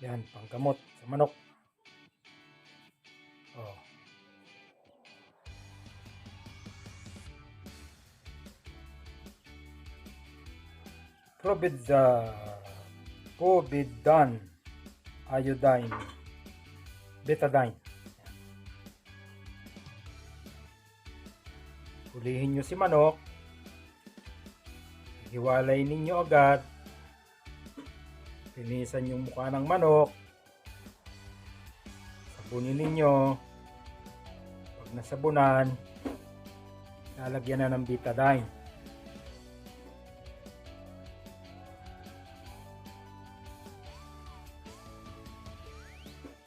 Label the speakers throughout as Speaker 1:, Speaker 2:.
Speaker 1: Yan, panggamot sa manok. Oh. Provid uh, Providan Iodine Betadine. Hulihin nyo si manok. Hiwalay ninyo agad. Linisan yung mukha ng manok. Sabunin ninyo. Pag nasabunan, lalagyan na ng betadine.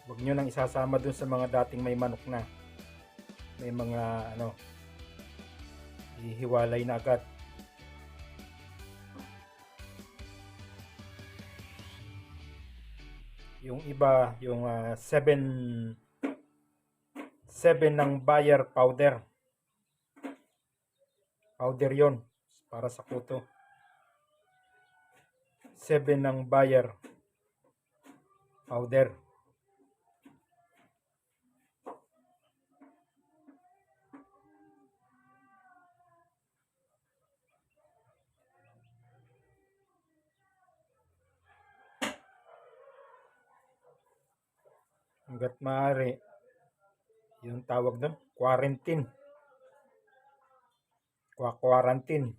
Speaker 1: Huwag nyo nang isasama dun sa mga dating may manok na. May mga ano, ihiwalay na agad. Yung iba, yung 7 7 ng buyer powder. Powder yon para sa kuto. 7 ng buyer powder. Hanggat maaari yung tawag doon quarantine. Qua quarantine.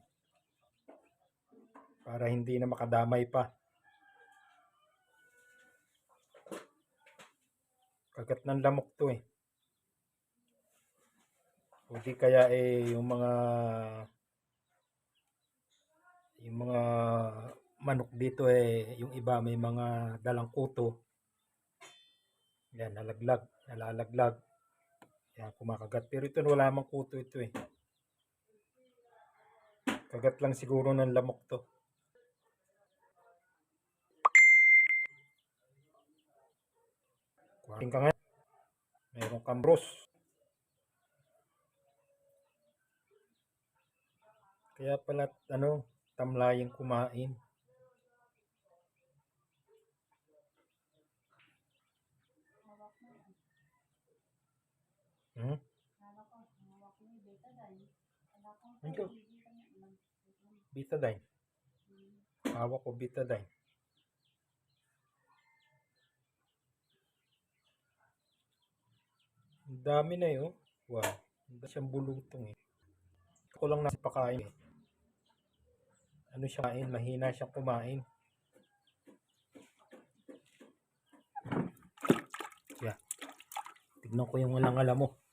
Speaker 1: Para hindi na makadamay pa. Kagat ng lamok to eh. O di kaya eh yung mga yung mga manok dito eh yung iba may mga dalang kuto yan, nalaglag, nalalaglag. Yan, kumakagat. Pero ito wala mang kuto ito eh. Kagat lang siguro ng lamok to. Kuhain ka nga. Meron kang. Kaya pala, ano, tamlayang kumain. Hmm? Ito. Betadine. Hawak ko betadine. Ang dami na yun. Wow. Ang dami siyang bulutong eh. Ako lang nasa pakain eh. Ano siya kain? Mahina siya kumain. Yeah. Tignan ko yung walang alam mo.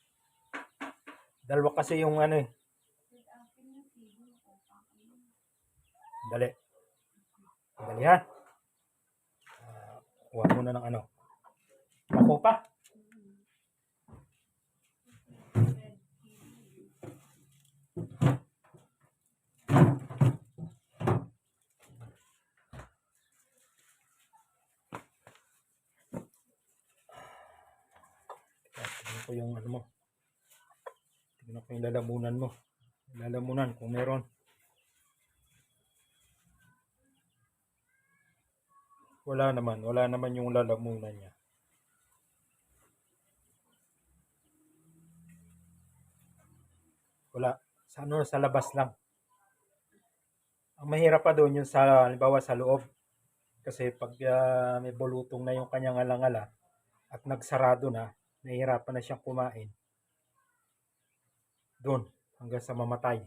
Speaker 1: Dalawa kasi yung ano eh. Dali. Dali ha. Uh, kuha muna ng ano. Ako pa. Ko yung ano mo. Tignan ko yung lalamunan mo. Lalamunan kung meron. Wala naman. Wala naman yung lalamunan niya. Wala. Sa ano, sa labas lang. Ang mahirap pa doon yung sa, halimbawa sa loob. Kasi pag ah, may bulutong na yung kanyang alangala at nagsarado na, nahihirapan na siyang kumain. Doon, hanggang sa mamatay.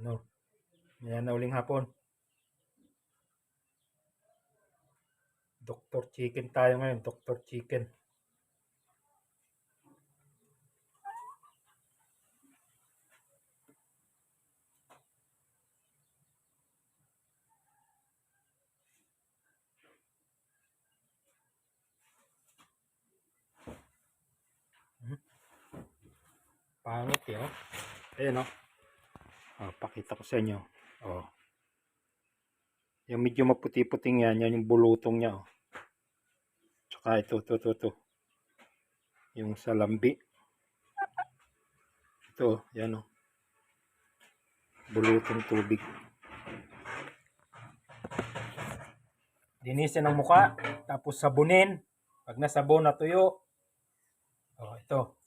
Speaker 1: Ano? Yan na uling hapon. Dr. Chicken tayo ngayon, Dr. Chicken. Pangit eh, oh. Ayan, oh. Oh, pakita ko sa inyo. Oh. Yung medyo maputi-puting yan, yan yung bulutong niya, oh. Tsaka ito, ito, ito, ito. Yung sa lambi. Ito, yan, oh. Bulutong tubig. Linisin ang muka, tapos sabunin. Pag nasabon na tuyo, oh, ito.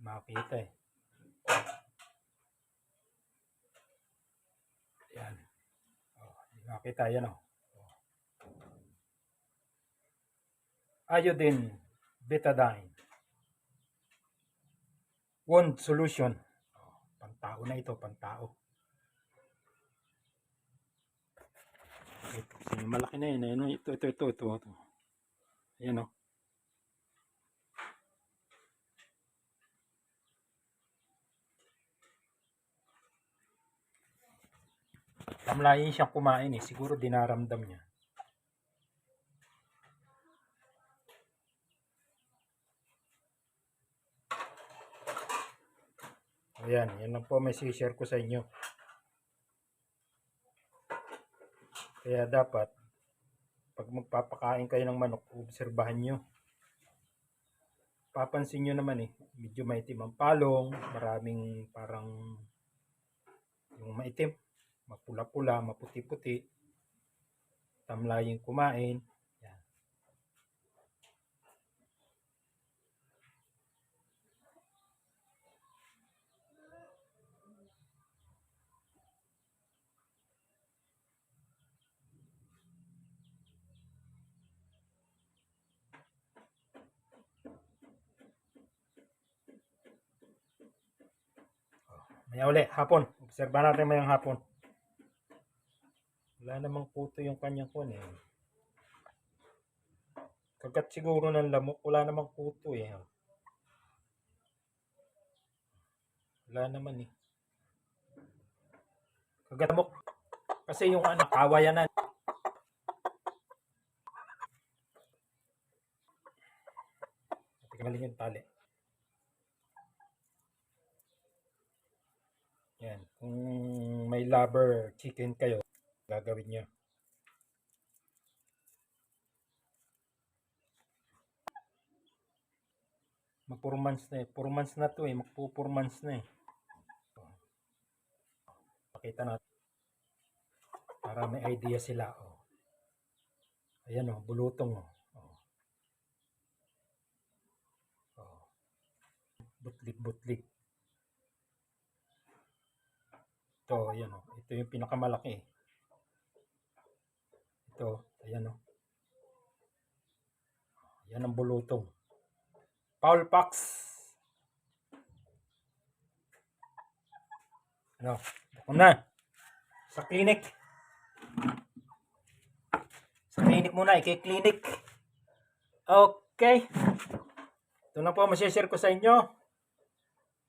Speaker 1: Makita eh. Yan. Oh, hindi makita yan oh. oh. Iodine, betadine. Wound solution. Oh, pantao na ito, pantao. Ito, malaki na yun. Ayun, ito, ito, ito, ito. ito. Ayan oh. Tamlayin siyang kumain eh. Siguro dinaramdam niya. Ayan, yan lang po may share ko sa inyo. Kaya dapat, pag magpapakain kayo ng manok, obserbahan nyo. Papansin nyo naman eh, medyo maitim ang palong, maraming parang yung maitim, mapula-pula, maputi-puti, tamlaying kumain. Yan. Maya uli, hapon. Obserbahan natin mayang hapon. Namang puto yung kanyang kun eh. Kagat siguro ng lamok, wala namang puto eh. Wala naman eh. Kagat lamok. Kasi yung ano, kawayanan. Tingnan yung tali. Yan. Kung may lover chicken kayo, gagawin nyo. Mag 4 months na eh. 4 months na to eh. Mag 4 months na eh. Pakita natin. Para may idea sila. Oh. Ayan oh, bulutong oh. oh. oh. Butlig-butlig. Ito, ayan oh. Ito yung pinakamalaki. Ito, ayan oh. Yan ang bulutong. Paul Pax. Ano? Ako na. Sa clinic. Sa clinic muna, iki-clinic. Okay. Ito lang po masishare ko sa inyo.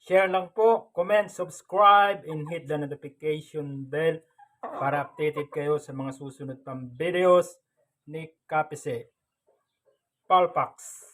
Speaker 1: Share lang po, comment, subscribe, and hit the notification bell para updated kayo sa mga susunod pang videos ni Kapise. Paul Pax.